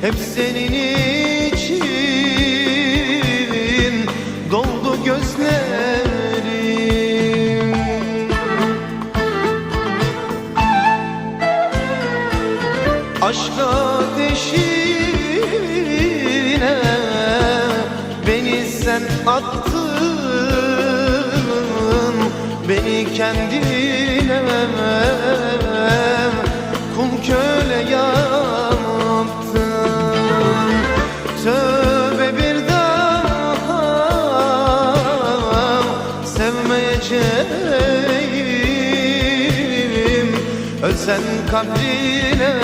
hep senin için doldu gözlerim. Aşk ateşine beni sen attın. Beni kendine kul köle yaptın sevmeyeceğim Ölsen kabrine